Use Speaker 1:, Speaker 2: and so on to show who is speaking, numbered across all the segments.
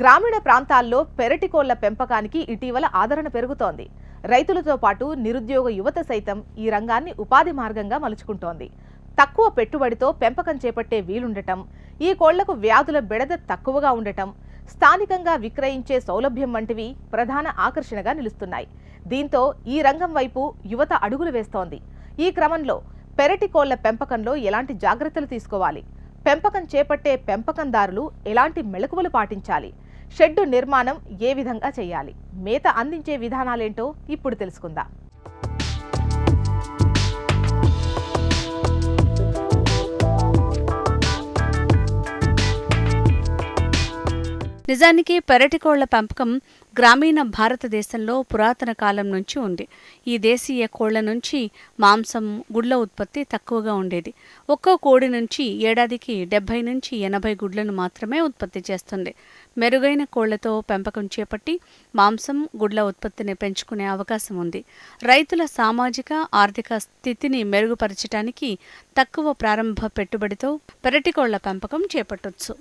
Speaker 1: గ్రామీణ ప్రాంతాల్లో పెరటి కోళ్ళ పెంపకానికి ఇటీవల ఆదరణ పెరుగుతోంది. రైతులతో పాటు నిరుద్యోగ యువత సైతం ఈ రంగాన్ని ఉపాధి మార్గంగా మలుచుకుంటోంది. తక్కువ పెట్టుబడితో పెంపకం చేపట్టే వీలుండటం ఈ కోళ్ళకు వ్యాధుల బెడద తక్కువగా ఉండటం స్థానికంగా విక్రయించే సౌలభ్యం వంటివి ప్రధాన ఆకర్షణగా నిలుస్తున్నాయి. దీంతో ఈ రంగం వైపు యువత అడుగులు వేస్తోంది. ఈ క్రమంలో పెరటి కోళ్ళ పెంపకంలో ఎలాంటి జాగ్రత్తలు తీసుకోవాలి? పెంపకం చేపట్టే పెంపకందారులు ఎలాంటి మెళకువలు పాటించాలి? షెడ్డు నిర్మాణం ఏ విధంగా చేయాలి? మేత అందించే విధానాలేంటో ఇప్పుడు తెలుసుకుందాం.
Speaker 2: నిజానికి పెరటికోళ్ళ పెంపకం గ్రామీణ భారతదేశంలో పురాతన కాలం నుంచి ఉంది. ఈ దేశీయ కోళ్ళ నుంచి మాంసం గుడ్ల ఉత్పత్తి తక్కువగా ఉండేది. ఒక్కో కోడి నుంచి ఏడాదికి డెబ్బై నుంచి ఎనభై గుడ్లను మాత్రమే ఉత్పత్తి చేస్తుంది. మెరుగైన కోళ్ళతో పెంపకం చేపట్టి మాంసం గుడ్ల ఉత్పత్తిని పెంచుకునే అవకాశం ఉంది. రైతుల సామాజిక ఆర్థిక స్థితిని మెరుగుపరచడానికి తక్కువ ప్రారంభ పెట్టుబడితో పెరటికోళ్ళ పెంపకం చేపట్టొచ్చు.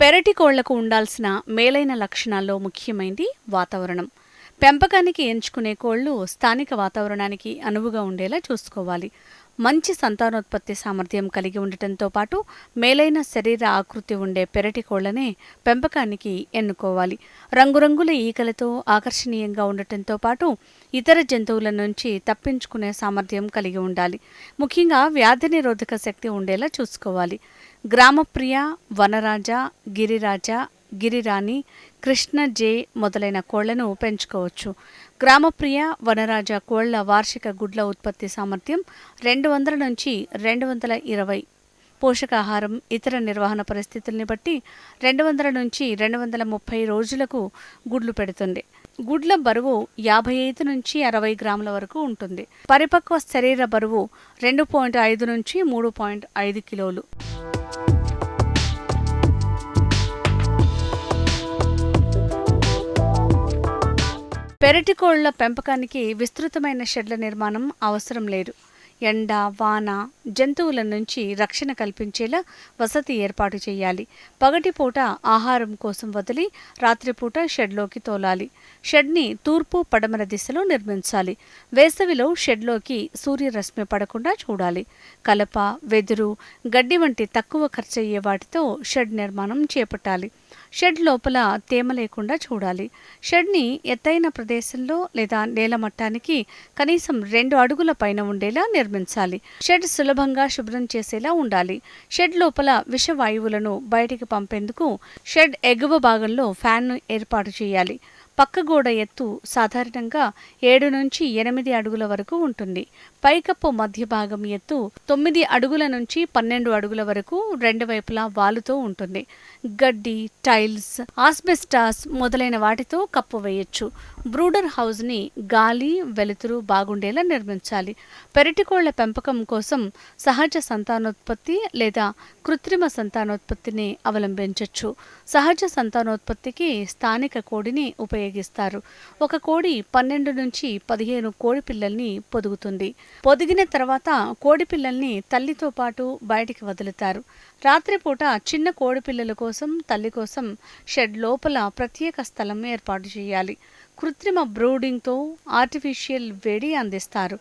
Speaker 2: పెరటి కోళ్ళకు ఉండాల్సిన మేలైన లక్షణాల్లో ముఖ్యమైనది వాతావరణం. పెంపకానికి ఎంచుకునే కోళ్ళు స్థానిక వాతావరణానికి అనువుగా ఉండేలా చూసుకోవాలి. మంచి సంతానోత్పత్తి సామర్థ్యం కలిగి ఉండటంతో పాటు మేలైన శరీర ఆకృతి ఉండే పెరటి కోళ్ళనే పెంపకానికి ఎన్నుకోవాలి. రంగురంగుల ఈకలతో ఆకర్షణీయంగా ఉండటంతో పాటు ఇతర జంతువుల నుంచి తప్పించుకునే సామర్థ్యం కలిగి ఉండాలి. ముఖ్యంగా వ్యాధి నిరోధక శక్తి ఉండేలా చూసుకోవాలి. గ్రామప్రియ వనరాజ గిరిరాజ గిరిరాణి కృష్ణ జే మొదలైన కోళ్ళను పెంచుకోవచ్చు. గ్రామప్రియ వనరాజ కోళ్ళ వార్షిక గుడ్ల ఉత్పత్తి సామర్థ్యం రెండు వందల నుంచి రెండు వందల ఇరవై. పోషకాహారం ఇతర నిర్వహణ పరిస్థితుల్ని బట్టి రెండు వందల నుంచి రెండు వందల ముప్పై రోజులకు గుడ్లు పెడుతుంది. గుడ్ల బరువు యాభై ఐదు నుంచి అరవై గ్రాముల వరకు ఉంటుంది. పరిపక్వ శరీర బరువు రెండు పాయింట్ ఐదు నుంచి మూడు పాయింట్ ఐదు కిలోలు. పెరటి కోళ్ళ పెంపకానికి విస్తృతమైన షెడ్ల నిర్మాణం అవసరం లేదు. ఎండ వాన జంతువుల నుంచి రక్షణ కల్పించేలా వసతి ఏర్పాటు చేయాలి. పగటిపూట ఆహారం కోసం వదిలి రాత్రిపూట షెడ్లోకి తోలాలి. షెడ్ని తూర్పు పడమర దిశలో నిర్మించాలి. వేసవిలో షెడ్లోకి సూర్యరశ్మి పడకుండా చూడాలి. కలప వెదురు గడ్డి వంటి తక్కువ ఖర్చయ్యే వాటితో షెడ్ నిర్మాణం చేపట్టాలి. షెడ్ లోపల తేమ లేకుండా చూడాలి. షెడ్ని ఎత్తైన ప్రదేశంలో లేదా నేల మట్టానికి కనీసం రెండు అడుగుల పైన ఉండేలా నిర్మించాలి. షెడ్ సులభంగా శుభ్రం చేసేలా ఉండాలి. షెడ్ లోపల విషవాయువులను బయటికి పంపేందుకు షెడ్ ఎగువ భాగంలో ఫ్యాన్ను ఏర్పాటు చేయాలి. పక్క గోడ ఎత్తు సాధారణంగా ఏడు నుంచి ఎనిమిది అడుగుల వరకు ఉంటుంది. పైకప్పు మధ్య భాగం ఎత్తు తొమ్మిది అడుగుల నుంచి పన్నెండు అడుగుల వరకు రెండు వైపులా వాలుతో ఉంటుంది. గడ్డి టైల్స్ ఆస్బెస్టాస్ మొదలైన వాటితో కప్పు వేయొచ్చు. బ్రూడర్ హౌస్ని గాలి వెలుతురు బాగుండేలా నిర్మించాలి. పెరటికోళ్ళ పెంపకం కోసం సహజ సంతానోత్పత్తి లేదా కృత్రిమ సంతానోత్పత్తిని అవలంబించవచ్చు సహజ సంతానోత్పత్తికి స్థానిక కోడిని ఉపయోగిస్తారు. ఒక కోడి పన్నెండు నుంచి పదిహేను కోడి పిల్లల్ని పొదుగుతుంది. పొదిగిన తర్వాత కోడి పిల్లల్ని తల్లితో పాటు బయటికి వదులుతారు. రాత్రిపూట చిన్న కోడి పిల్లల కోసం తల్లి కోసం షెడ్ లోపల ప్రత్యేక స్థలం ఏర్పాటు చేయాలి. కృత్రిమ బ్రూడింగ్తో ఆర్టిఫిషియల్ వేడి అందిస్తారు.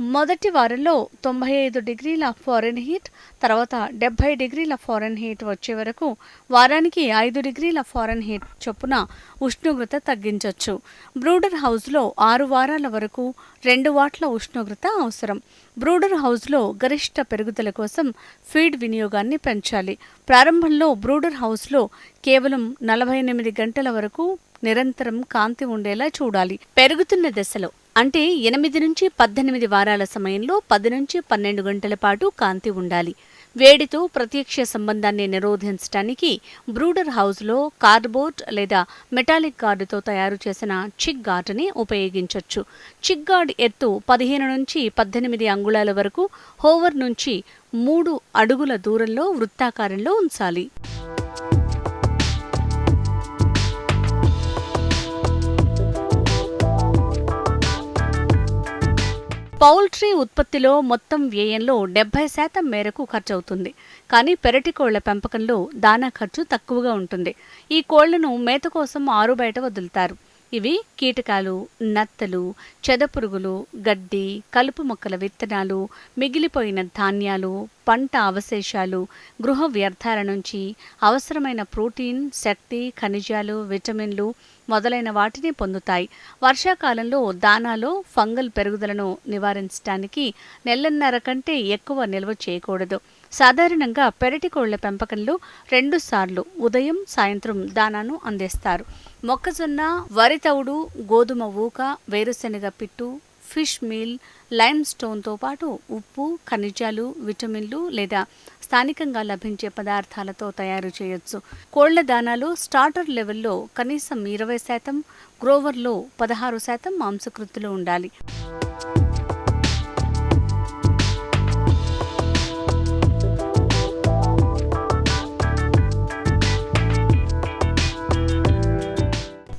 Speaker 2: మొదటి వారంలో తొంభై ఐదు డిగ్రీల ఫారెన్ హీట్ తర్వాత డెబ్బై డిగ్రీల ఫారెన్ హీట్ వచ్చే వరకు వారానికి ఐదు డిగ్రీల ఫారెన్ హీట్ చొప్పున ఉష్ణోగ్రత తగ్గించవచ్చు బ్రూడర్ హౌస్లో ఆరు వారాల వరకు రెండు వాట్ల ఉష్ణోగ్రత అవసరం. బ్రూడర్ హౌస్లో గరిష్ట పెరుగుదల కోసం ఫీడ్ వినియోగాన్ని పెంచాలి. ప్రారంభంలో బ్రూడర్ హౌస్లో కేవలం నలభై ఎనిమిది గంటల వరకు నిరంతరం కాంతి ఉండేలా చూడాలి. పెరుగుతున్న దశలో అంటే ఎనిమిది నుంచి పద్దెనిమిది వారాల సమయంలో పది నుంచి పన్నెండు గంటల పాటు కాంతి ఉండాలి. వేడితో ప్రత్యక్ష సంబంధాన్ని నిరోధించడానికి బ్రూడర్ హౌస్లో కార్డ్బోర్డ్ లేదా మెటాలిక్ గార్డుతో తయారు చేసిన చిక్ గార్డ్ని ఉపయోగించవచ్చు చిక్ గార్డ్ ఎత్తు పదిహేను నుంచి పద్దెనిమిది అంగుళాల వరకు హోవర్ నుంచి మూడు అడుగుల దూరంలో వృత్తాకారంలో ఉంచాలి. పౌల్ట్రీ ఉత్పత్తిలో మొత్తం వ్యయంలో డెబ్బై శాతం మేరకు ఖర్చవుతుంది. కానీ పెరటి కోళ్ళ పెంపకంలో దానా ఖర్చు తక్కువగా ఉంటుంది. ఈ కోళ్ళను మేత కోసం ఆరుబయట వదులుతారు. ఇవి కీటకాలు నత్తలు చెదపురుగులు గడ్డి కలుపు మొక్కల విత్తనాలు మిగిలిపోయిన ధాన్యాలు పంట అవశేషాలు గృహ వ్యర్థాల నుంచి అవసరమైన ప్రోటీన్ శక్తి ఖనిజాలు విటమిన్లు మొదలైన వాటిని పొందుతాయి. వర్షాకాలంలో దానాలో ఫంగల్ పెరుగుదలను నివారించడానికి నెలన్నర కంటే ఎక్కువ నిల్వ చేయకూడదు. సాధారణంగా పెరటి కోళ్ళ పెంపకంలో రెండు సార్లు ఉదయం సాయంత్రం దానాను అందిస్తారు. మొక్కజొన్న వరి తవుడు గోధుమ ఊక వేరుశెనగ పిట్టు ఫిష్ మీల్ లైమ్ స్టోన్తో పాటు ఉప్పు ఖనిజాలు విటమిన్లు లేదా స్థానికంగా లభించే పదార్థాలతో తయారు చేయొచ్చు. కోళ్ళ దానాలు స్టార్టర్ లెవెల్లో కనీసం ఇరవై శాతం గ్రోవర్లో పదహారు శాతం మాంసకృతులు ఉండాలి.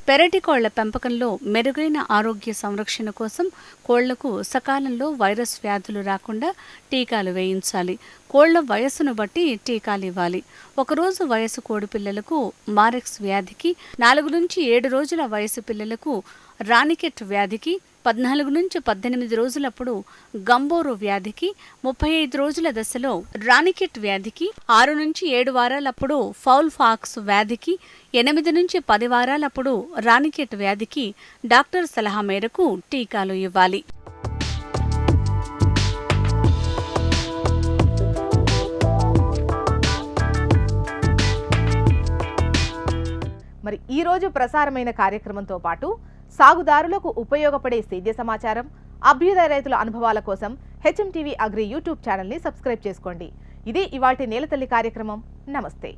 Speaker 2: పెరటి కోళ్ళ పెంపకంలో మెరుగైన ఆరోగ్య సంరక్షణ కోసం కోళ్ళకు సకాలంలో వైరస్ వ్యాధులు రాకుండా టీకాలు వేయించాలి. కోళ్ళ వయస్సును బట్టి టీకాలు ఇవ్వాలి. ఒకరోజు వయసు కోడి పిల్లలకు మారెక్స్ వ్యాధికి నాలుగు నుంచి ఏడు రోజుల వయసు పిల్లలకు రానికెట్ వ్యాధికి పద్నాలుగు నుంచి పద్దెనిమిది రోజులప్పుడు గంబోరు వ్యాధికి ముప్పై ఐదు రోజుల దశలో రానికెట్ వ్యాధికి ఆరు నుంచి ఏడు వారాలప్పుడు ఫౌల్ ఫాక్స్ వ్యాధికి ఎనిమిది నుంచి పది వారాలప్పుడు రానికెట్ వ్యాధికి డాక్టర్ సలహా మేరకు టీకాలు ఇవ్వాలి.
Speaker 1: మరి ఈ రోజు ప్రసారమైన కార్యక్రమంతో పాటు సాగుదారులకు ఉపయోగపడే సేద్య సమాచారం అభ్యుదయ రైతుల అనుభవాల కోసం హెచ్ఎంటీవీ అగ్రి యూట్యూబ్ ఛానల్ని సబ్స్క్రైబ్ చేసుకోండి. ఇది ఇవాటి నేలతల్లి కార్యక్రమం. నమస్తే.